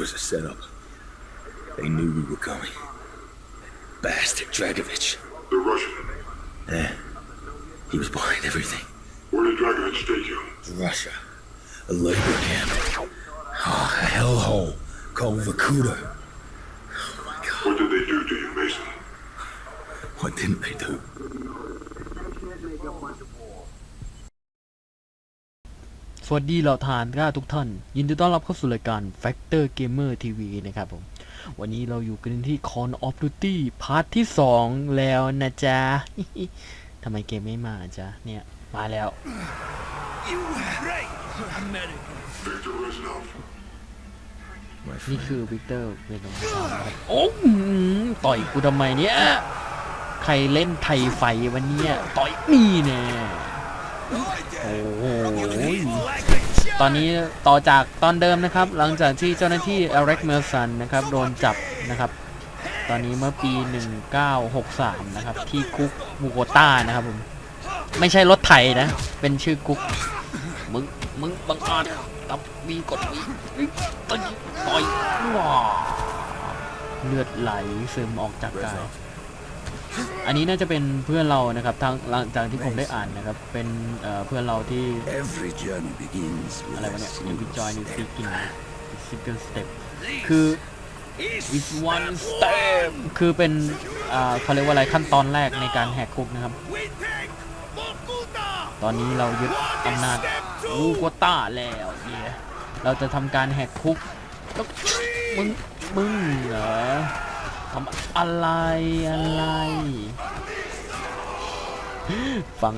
was a setup. They knew we were coming. Bastard Dragovich. The Russian. Yeah. He was behind everything. Where did Dragovich take you? Russia. A labor camp. Oh, a hellhole called Vakuda. Oh my god. What did they do to you, Mason? What didn't they do? สวัสดีเหล่าทหานกล้าทุกท่าน ยินดีต้อนรับเข้าสู่รายการ Factor Gamer TV นะครับผม วันนี้เราอยู่กันที่ Call of Duty พาร์ทที่ 2 แล้วนะจ๊ะทำไมเกมไม่มาจ๊ะ เนี่ย มาแล้ว Victor Reznov. My นี่ friend. คือวิกเตอร์เวโนโอ้อื้อหือต่อยกูทำไมเนี่ย ใครเล่นไทยไฟวันเนี้ยต่อยนี่แน่ โอ้โหตอนนี้ต่อจากตอนเดิมนะครับ หลังจากที่เจ้าหน้าที่เอเล็กเมลสันนะครับโดนจับนะครับ ตอนนี้เมื่อปี 1963 นะครับ ที่คุกบูโกต้านะครับผมไม่ใช่รถไถนะ เป็นชื่อคุกมึงมึงบังอาจตับวีกดวีต่อยต่อยว้าเลือดไหลซึมออกจากกาย อันนี้น่าจะเป็นเพื่อนเรานะครับทางหลังจากที่ผมได้อ่านนะครับ เป็นเอ่อเพื่อนเราที่ Every journey begins อะไร with วะ a เนี่ย single Every joy is step. seeking single step คือ with one step คือเป็นอ่าเขาเรียกว่าอะไรขั้นตอนแรกในการแหกคุกนะครับ ตอนนี้เรายึดอำนาจอูโกต้าแล้วเนี่ยเราจะทำการแหกคุกแล้วมึง มึงเหรอ ทำอะไรอะไร ฟัง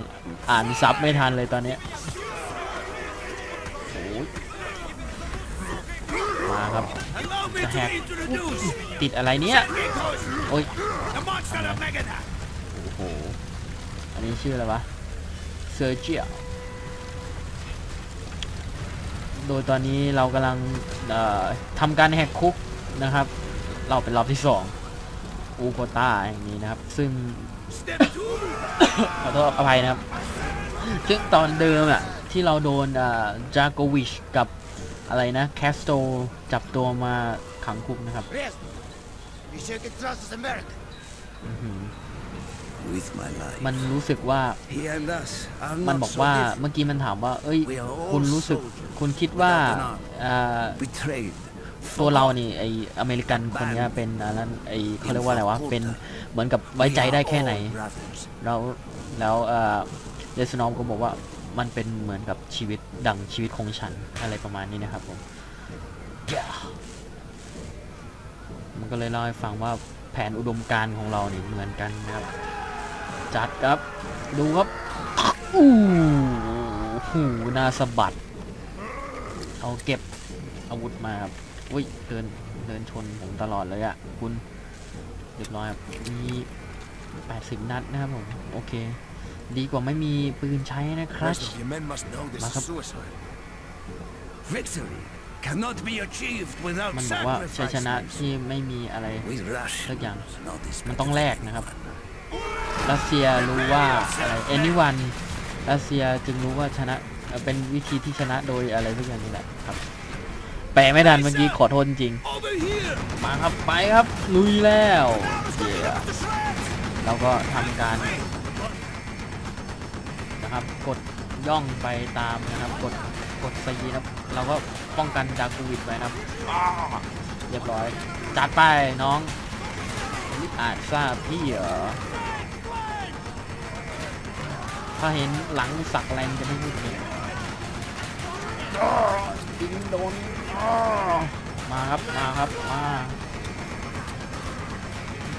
อ่านซับไม่ทันเลยตอนนี้มาครับจะแหกติดอะไรเนี่ย โอ้ยโอ้โห อันนี้ชื่ออะไรวะ เซอร์เจียโดยตอนนี้เรากำลังทำการแหกคุกนะครับ เราเป็นรอบที่สอง อูโกต้าอย่างนี้นะครับ ซึ่ง ขอโทษอภัยนะครับ ซึ่งตอนเดิมอะที่เราโดนจาโกวิชกับอะไรนะแคสโตจับตัวมาขังคุกนะครับ Rest. You sure can trust us American. อื้อหือ With my life. มันรู้สึกว่า He and us are มัน not บอก so ว่า different. เมื่อกี้มันถามว่า เอ้ย We are all คุณรู้สึก soldiers คุณคิดว่า ตัวเรานี่ไออเมริกันคนนี้เป็นอันนั้นไอเขาเรียกว่าอะไรวะเป็นเหมือนกับไว้ใจได้แค่ไหน We are all brothers. แล้วแล้วเออเดสนอมก็บอกว่ามันเป็นเหมือนกับชีวิตดังชีวิตของฉันอะไรประมาณนี้นะครับผมมันก็เลยเล่าให้ฟังว่าแผนอุดมการของเราเนี่ยเหมือนกันนะครับ จัดครับ ดูครับอู้หูหนาสะบัด เอาเก็บอาวุธมาครับ อุ้ยเดินเดินชนผมตลอดเลยอะ่ะคุณเรียบร้อยครับมี80 นัดนะครับผม โอเค ดีกว่าไม่มีปืนใช้นะครับ Rest of your men must know this Maka- is suicide. Victory cannot be achieved without มันบอกว่าชัยชนะ sacrifice. ที่ไม่มีอะไร With Russia, Tất cả. not this มันต้องแลกนะครับ รัสเซียรู้ว่าอะไร anyone รัสเซียจึงรู้ว่าชนะเอ่อเป็นวิธีที่ชนะโดยอะไรทุกอย่างนี่แหละครับ แปลไม่ทันเมื่อกี้ขอโทษจริง มาครับไปครับลุยแล้วเดี๋ยวเราก็ทำการนะครับกดย่องไปตามนะครับกดกดซีนะครับเราก็ป้องกันจากโควิดไว้นะครับอ้าเรียบร้อยจัดไปน้องนี่อาจทราบพี่เหรอถ้าเห็นหลังสักอะไรมันจะไม่พูดเลยอ้ายิงโดนอ้า มาครับ มาครับ มา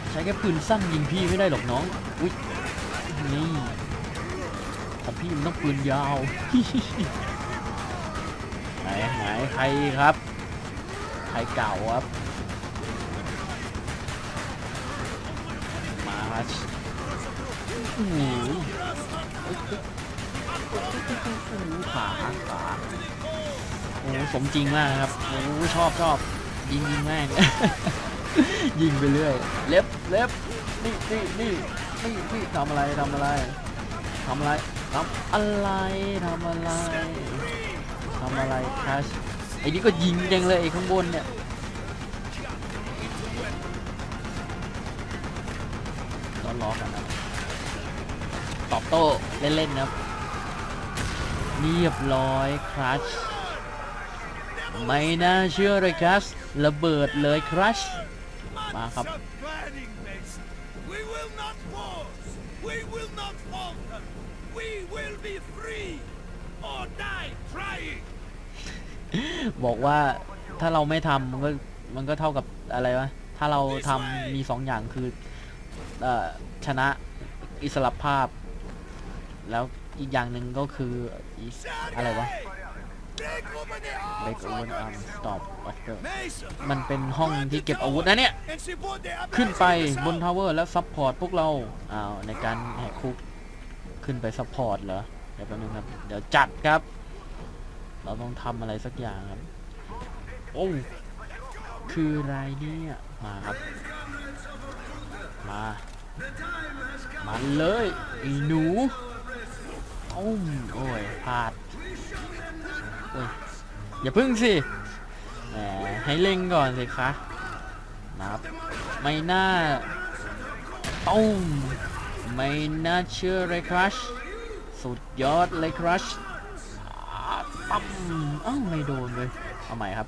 ใช้แค่ปืนสั้นยิงพี่ไม่ได้หรอกน้อง อุ้ย นี่ของพี่มันต้องปืนยาว ไหนไหนใครครับ ใครเก่าครับ มาโอ้โหขาขา โอ้สมจริงมากครับโอ้ชอบชอบยิงยิงแม่งยิงไปเรื่อยเล็บเล็บนี่นี่นี่นี่นี่ทำอะไรทำอะไรทำอะไรทำอะไรทำอะไรทำอะไรทัชไอ้นี่ก็ยิงแรงเลยไอ้ข้างบนเนี่ยล้อล้อกันนะตอบโต้เล่นๆนะเรียบร้อยครัช ไม่น่าเชื่อเลยครับระเบิดเลยครัชมาครับ Stop planning, Mason. We will not pause. We will not falter. We will be free or die trying. บอกว่าถ้าเราไม่ทำมันก็มันก็เท่ากับอะไรวะ ถ้าเราทำมีสองอย่างคือเอ่อชนะอิสรภาพ แล้วอีกอย่างหนึ่งก็คืออีอะไรวะ Break open the arms. break open arm stop after Mason. มันเป็นห้องที่เก็บอาวุธนะเนี่ย And support the ขึ้นไป uprising บน assault. ทาวเวอร์แล้วซัพพอร์ตพวกเราอ้าวในการแหกคุกขึ้นไปซัพพอร์ตเหรอเดี๋ยวแป๊บนึงครับ เดี๋ยวจัดครับ เราต้องทำอะไรสักอย่างครับ โอ้คืออะไรเนี่ยมาครับ มามาเลยไอ้หนูโอ้มโอ้ยพลาดโอย่าพึ่งสิแหมให้เล็งก่อนสิคะนะครับไม่น่าตุ้มไม่น่าเชื่อเลยครัชสุดยอดเลยครัชปั๊มอ้าวไม่โดนเลยเอาใหม่ครับ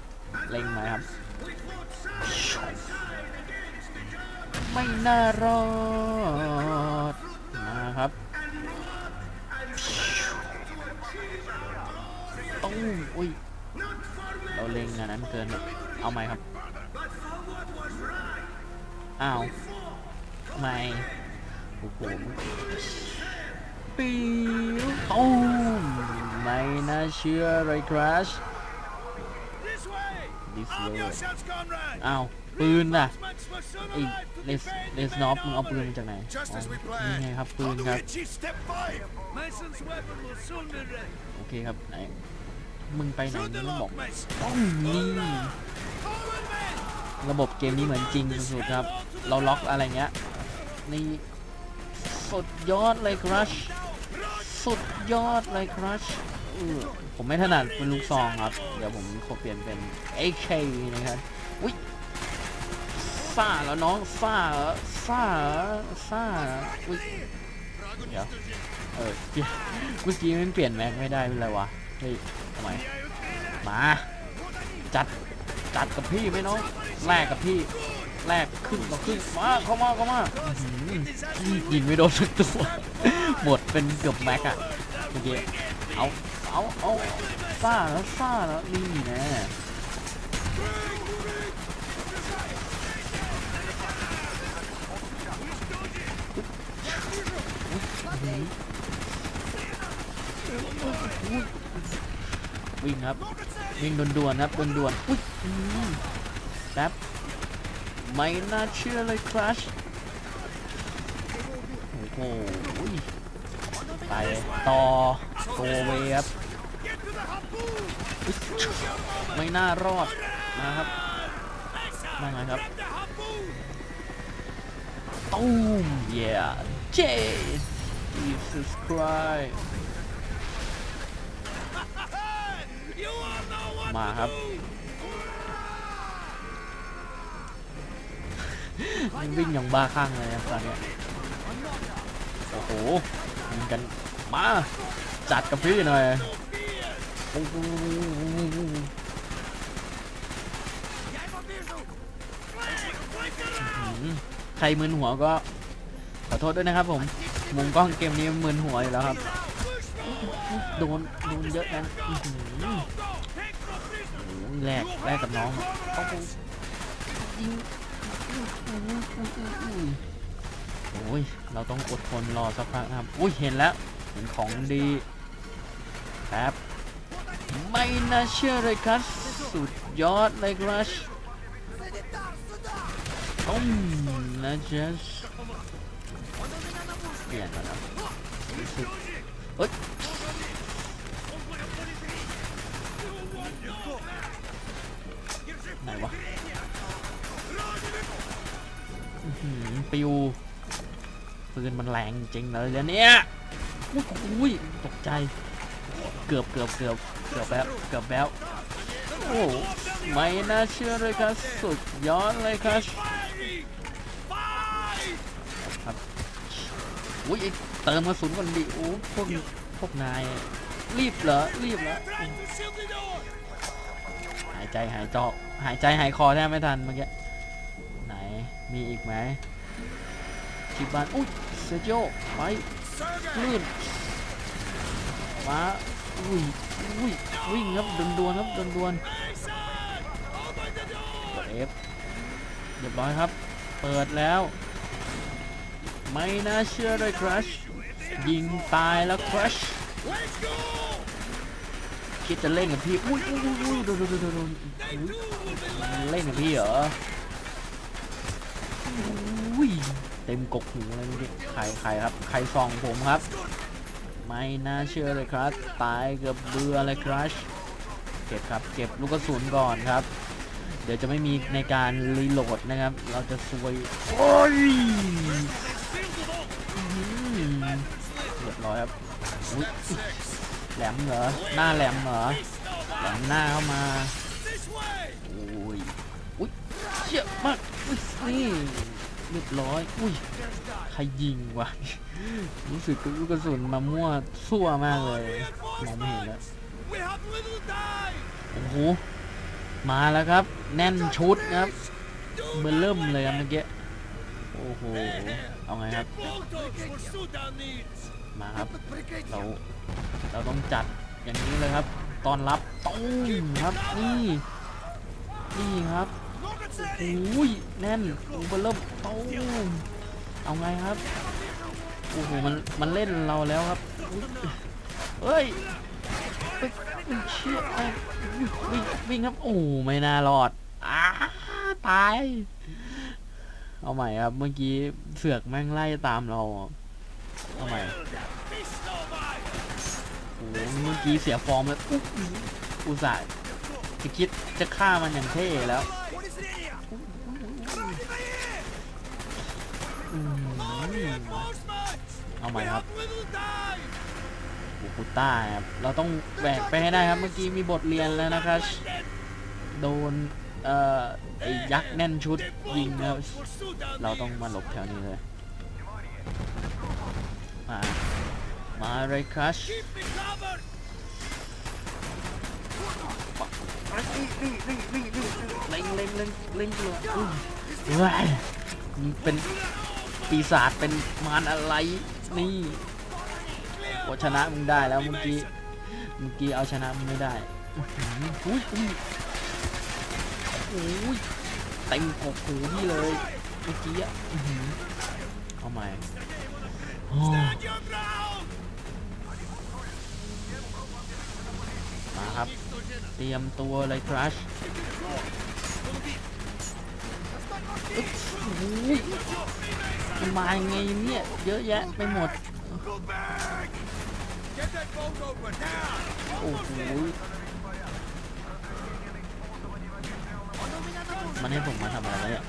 เล็งไหมครับ ไม่น่ารอดมาครับ อุ้ยเราเล็งอันนั้นเกินเอาไหมครับอ้าวไม่โอ้โหปิวตุ้มไม่น่าเชื่อเลยครัช This way. This Arm way. yourselves, comrade. อ้าวปืนน่ะ Marksmen were soon ไอ้ alive to เลส defend เล the สน็อป main มึงเอาปืน army. มาจากไหน Just as we อ๋อ planned. นี่ไงครับปืน On ค the รับ way, Chief, step five. Mason's weapon will soon be ready. โอเคครับไหน มึงไปไหนมึงบอกต้องนี่ระบบเกมนี้เหมือนจริงสุดๆครับ เราล็อกอะไรเงี้ยนี่สุดยอดเลยครัชสุดยอดเลยครัชเออผมไม่ถนัดเป็นลูกซองครับ เดี๋ยวผมขอเปลี่ยนเป็น AK นะครับอุ้ยซ่าแล้วน้องซ่าซ่าซ่าอุ้ยเดี๋ยวเออเมื่อกี้มันเปลี่ยนแม็กไม่ได้เป็นไรวะเฮ้ย ทำไมมา จัด จัดกับพี่ไหมน้องแลกกับพี่แลกขึ้นต่อขึ้นมาเข้ามาเข้ามาอื้อหือยิงไม่โดนสักตัวหมดเป็นเกือบแม็กอะเมื่อกี้เอาเอาเอาซ่าแล้วซ่าแล้วนี่แน่ วิ่งครับวิ่งด่วนๆครับด่วนๆอุ้ยแป๊บไม่น่าเชื่อเลยครัชโอ้โหไปต่อโกเวครับไม่น่ารอดนะครับมาไงครับตูม yeah J Jesus Christ มาครับ do. มันวิ่งอย่างบ้าคลั่งเลยครับตอนนี้โอ้โหยิงกันมา จัดกับพี่หน่อยโอ้โหใครมึนหัวก็ขอโทษด้วยนะครับผมมุมกล้องเกมนี้มึนหัวอยู่แล้วครับ โดนโดนเยอะนะ แลกแลกกับน้องโอ้โหยิงโอ้ยเราต้องอดทนรอสักพักนะครับอุ้ยเห็นแล้วเห็นของดีครับไม่น่าเชื่อเลยครับสุดยอดเลยครับต้มนะเจสเปลี่ยนแล้วนะเอ้ย ไหนวะปิวปืนมันแรงจริงเลยเนี่ยเนี่ยอุ้ยตกใจ เกือบเกือบเกือบเกือบแล้วเกือบแล้วโอ้ไม่น่าเชื่อเลยครับสุดยอดเลยครับ Firing. Fight. อุ้ยเติมกระสุนก่อนดิโอ้พวกพวกนาย รีบเหรอ รีบเหรอ หายใจหายจอกหายใจหายคอแทบไม่ทันเมื่อกี้ ไหน มีอีกไหมทีบ้านอุ้ยเซอร์โจไปลื่นมาอุ้ยอุ้ยวิ่งครับดวนครับดน Mason! Open the door! ๆเอฟเรียบร้อยครับ เปิดแล้ว ไม่น่าเชื่อเลยครัชยิงตายแล้วครัช Let's go! คิดจะเล่นกับพี่อุ้ยอุ้ยอุ้ยโดนโดนโดนโดน They อุ้ย too will be left! เล่นกับพี่เหรออุ้ยเต็มกกหูเลยนี่ใครใครครับ ใครส่องผมครับ ไม่น่าเชื่อเลยครับ ตายเกือบเบื่อเลยครับเก็บครับ เก็บลูกกระสุนก่อนครับ เดี๋ยวจะไม่มีในการรีโหลดนะครับ เราจะซวย โอ้ยอื้อหือเรียบร้อยครับ แหลมเหรอ หน้าแหลมเหรอ แหลมหน้าเข้ามาอุ้ยอุ้ยเชี่ยมากอุ้ยนี่เรียบร้อยอุ้ยใครยิงวะ รู้สึกลูกกระสุนมามั่วซั่วมากเลยมองไม่เห็นแล้วโอ้โหมาแล้วครับ แน่นชุดครับเบอร์เริ่มเลยครับเมื่อกี้โอ้โหเอาไงครับมาครับเรา เราต้องจัดอย่างนี้เลยครับตอนรับตุ้มครับนี่นี่ครับโอ้ยแน่นโอ้เบอร์เริ่มตุ้มเอาไงครับโอ้โหมันมันเล่นเราแล้วครับเฮ้ยเฮ้ยเชี่ยเอ้ยวิ่งวิ่งครับโอ้ไม่น่ารอดอ้าตายเอาใหม่ครับเมื่อกี้เสือกแม่งไล่ตามเราเอาใหม่ เมื่อกี้เสียฟอร์มแล้วอุ๊ยอุตส่าห์จะคิดจะฆ่ามันอย่างเท่แล้ว What is it here? Right in my ear! อืม Reinforcements! เอาใหม่ We ครับ have little time! โอ้โหต้าครับ เราต้องแหวกไปให้ได้ครับ เมื่อกี้มีบทเรียนแล้วนะครับ โดน เอ่อไอ้ยักษ์แน่นชุด Get ยิงนะครับ Bulldogs for Sudan เราต้องมาหลบแถวนี้เลย มา มาเลยครับ Keep me covered! เล็งเล็งเล็งเล็งเลยอุ้ยเว้ยมันเป็นปีศาจเป็นมารอะไรนี่ว่าชนะมึงได้แล้วเมื่อกี้เมื่อกี้เอาชนะมึงไม่ได้อื้อหืออุ้ยอุ้ยอุ้ยเต็มกกหูพี่เลยเมื่อกี้อะอื้อหือเอาใหม่ เตรียมตัวเลยครัชมันมาไงเนี่ย เยอะแยะไปหมด โอ้โหมันให้ผมมาทำอะไรเนี่ย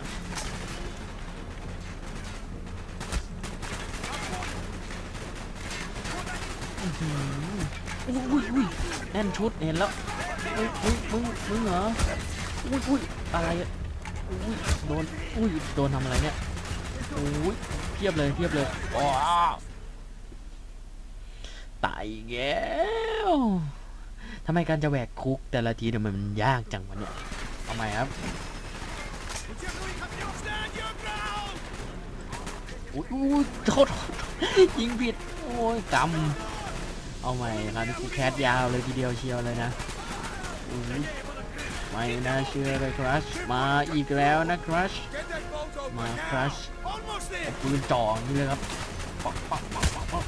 อื้อหืออุ้ยอุ้ยอุ้ยแน่นชุดเห็นแล้ว อุ้ยอุ้ยมึงมึงเหรออุ้ยอุ้ยอะไรอะอุ้ยโดนอุ้ยโดนทำอะไรเนี่ยอุ้ยเทียบเลยเทียบเลยตายอีกแล้วทำไมการจะแหวกคุกแต่ละทีเนี่ยมันยากจังวะเนี่ยเอาใหม่ครับอุ้ยอุ้ยโทษยิงผิดโอ้ยกำเอาใหม่คราวนี้กูแคสยาวเลยทีเดียวเชียวเลยนะ ไม่น่าเชื่อเลยครัชมาอีกแล้วนะครัชมาครัชปืนจ่อนี่เลยครับปักปักปักปักปัก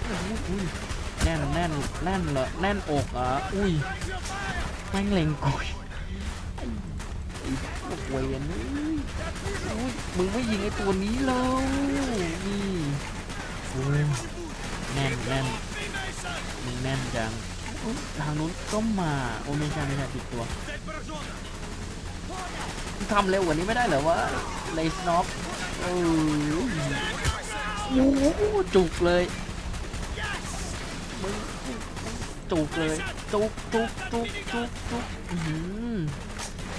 แน่นแน่นแน่นเหรอแน่นอกอะอุ้ยแม่งเล็งกุยไอ้ไอ้พวกเวนนี่อุ้ยมึงไม่ยิงไอ้ตัวนี้เลยนี่โอ้ยแน่นแน่นมึงแน่นจัง ทางนู้นก็มา โอ้ไม่ใช่ไม่ใช่ผิดตัวทำเร็วกว่านี้ไม่ได้เหรอวะเลสน็อปเออโอ้โหจุกเลยมึงจุกเลย จุกจุกจุกจุกจุกอื้อหือ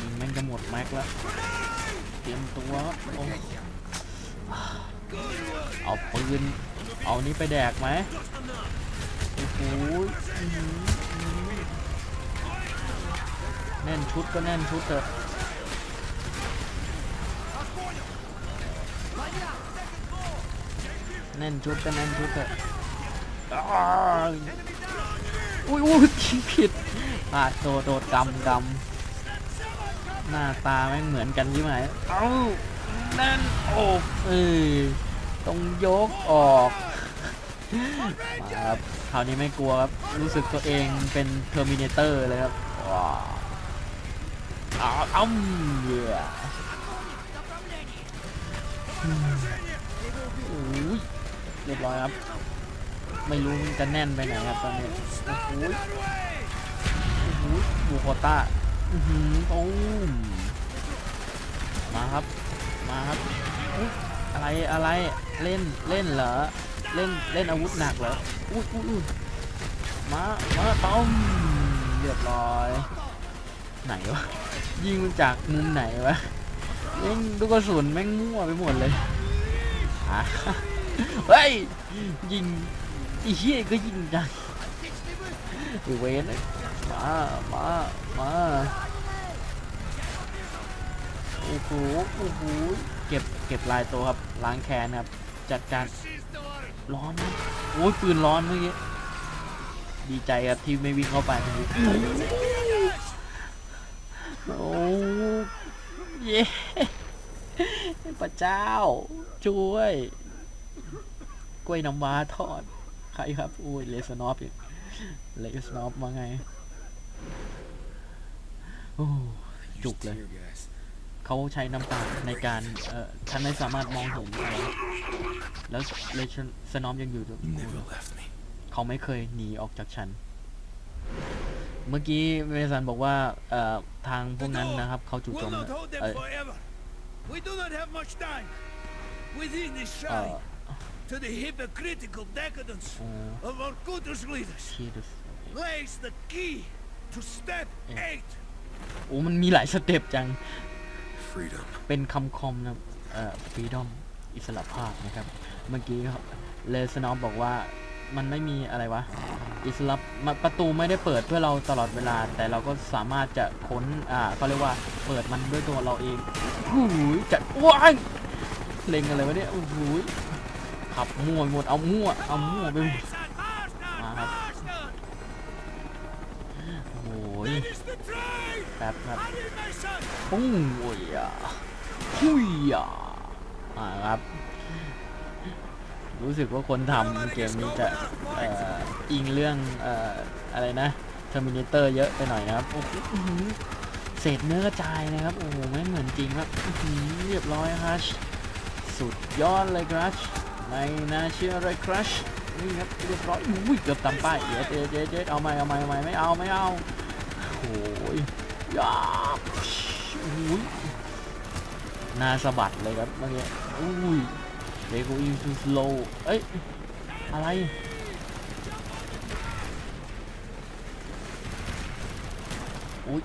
ยิงแม่งจะหมดแม็กแล้วเตรียมตัวโอ้เอาปืน เอานี้ไปแดกไหม อ้โหอื้อหือแน่นชุดก็แน่นชุดเถอะแน่นชุดก็แน่นชุดเถอะอุ้ยอุ้ยผิดพลาดโดดโดดกำกำหน้าตาแม่งเหมือนกันใช่ไหมเอ้าแน่นอกเอ้ยต้องยกออกมาครับ คราวนี้ไม่กลัวครับ รู้สึกตัวเองเป็นเทอร์มินเตอร์เลยครับว้าวอ้าอ้ำเยอืมโอ้ยเรียบร้อยครับ ไม่รู้มันจะแน่นไปไหนครับตอนนี้ โอ้โหโอ้โหบูโคต้าอือหือโอ้มาครับ มาครับ อะไรอะไร เล่น เล่นเหรอ เล่นเล่นอาวุธหนักเหรออุ้ยอุ้ยมามาต้อมเรียบร้อย ไหนวะยิงมันจากมุมไหนวะแม่งลูกกระสุนแม่งมั่วไปหมดเลยอะเฮ้ยยิงไอ้เหี้ยก็ยิงจังไอ้เวนมามามาโอ้โหโอ้โหเก็บเก็บลายตัวครับล้างแค้นครับจัดการ ร้อนนะโอ้ยปืนร้อนเมื่อกี้ดีใจครับที่ไม่วิ่งเข้าไปเมื่อกี้โอ้เย้พระเจ้า ช่วย กล้วยน้ำว้าทอด ใครครับโอ้ยเลสนอปอีกเลสนอปมาไง โอ้จุกเลย เขาใช้น้ำตาในการเอ่อฉันไม่สามารถมองเห็นอะไรแล้วเลสนอปยังอยู่ด้วย You never left me. เขาไม่เคยหนีออกจากฉัน เมื่อกี้เมสันบอกว่าเอ่อทางพวกนั้นนะครับเขาจู่โจ We'll ม not hold them เอ่อ forever. We do not have much time. Within this เอ่อ shrine, to the hypocritical decadence โอ้ of our Kutus leaders, ที่ดู lays the key to step Yeah. eight. โอ้มันมีหลายสเต็ปจัง Freedom. เป็นคำคมนะเอ่อ freedom อิสระภาพนะครับ เมื่อกี้เลสนอปบอกว่ามันไม่มีอะไรวะ อิสระประตูไม่ได้เปิดเพื่อเราตลอดเวลา แต่เราก็สามารถจะค้น อ่าเขาเรียกว่าเปิดมันด้วยตัวเราเองโอ้โหจัดว้ายเล็งอะไรวะเนี่ยโอ้โหขับมั่วหมดเอามั่วเอามั่วไปหมด Mason, Ah, master, master! โอ้ย แป๊บครับปุ้งโอ้ยอะหุยอะอ่าครับ รู้สึกว่าคนทำเกมนี้จะอ,อิงเรื่องอ่ออะไรนะ Terminator เยอะไปหน่อยนะครับโอ้โหเศษเนื้อกระจายนะครับ โอ้โหไม่เหมือนจริงครับเรียบร้อยครับสุดยอดเลยครับไม่น่าเชื่อเลยครับนี่ครับเรียบร้อยอุ้ยเกือบตำป้ายเยวเจ๊เจ๊เจ๊เอาไหมเอาไหมเอาไหมไม่เอาไม่เอาโอ้ย ยาบอุ้ยหน้าสะบัดเลยครับเมื่อกี้อุ้ยเลโกอินซูสโลเอ้ย อะไร อุ้ย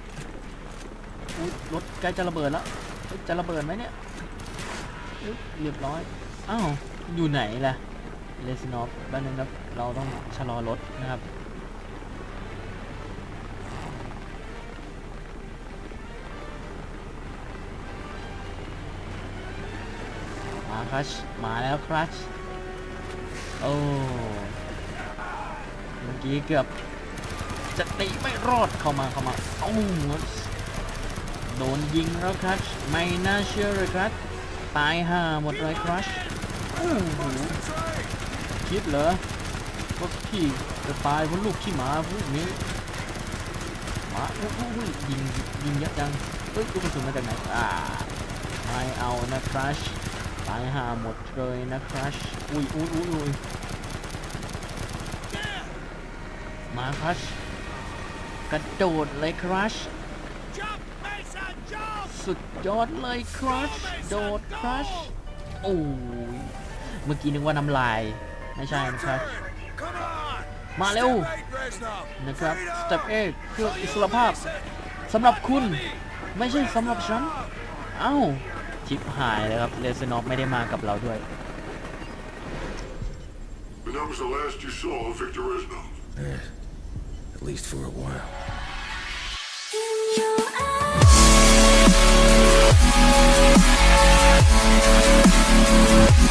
อุ้ยรถใกล้จะระเบิดแล้ว จะระเบิดไหมเนี่ยอุ๊ยเรียบร้อย อ้าว อยู่ไหนล่ะ เลสนอฟบ้านนึงครับ เราต้องชะลอรถนะครับ รัชมาแล้วครัชโอ้เมื่อกี้เกือบจะตีไม่รอดเข้ามาเข้ามาเอ้โดนยิงแล้วครับไม่น่าเชื่อเลยครับตายห่าหมดเลยครับโอ้โหคิดเหรอว่าพี่จะตายเพราะลูกขี้หมาพวกนี้หมาโอ้โหยิงยิงเยอะจังเฮ้ยลูกระสุนมาจากไหนอ่าไม่เอานะครับตายห่าหมดเลยนะครับอุ้ยอุ้ยอุ้ยอุ้ยมาครับกระโดดเลยครับสุดยอดเลยครัชโดดครัชโอ้ยเมื่อกี้นึกว่าน้ำลาย ไม่ใช่นะครับ มาเร็ว นะครับสเต็ปเอกเพื่ออิสรภาพสำหรับคุณไม่ใช่สำหรับฉัน เอ้า ชิปหายแล้วครับเลสนอฟไม่ได้มากับเราด้วย But that was the last you saw of Victor Reznov. Yeah, at least for a while. In your eyes.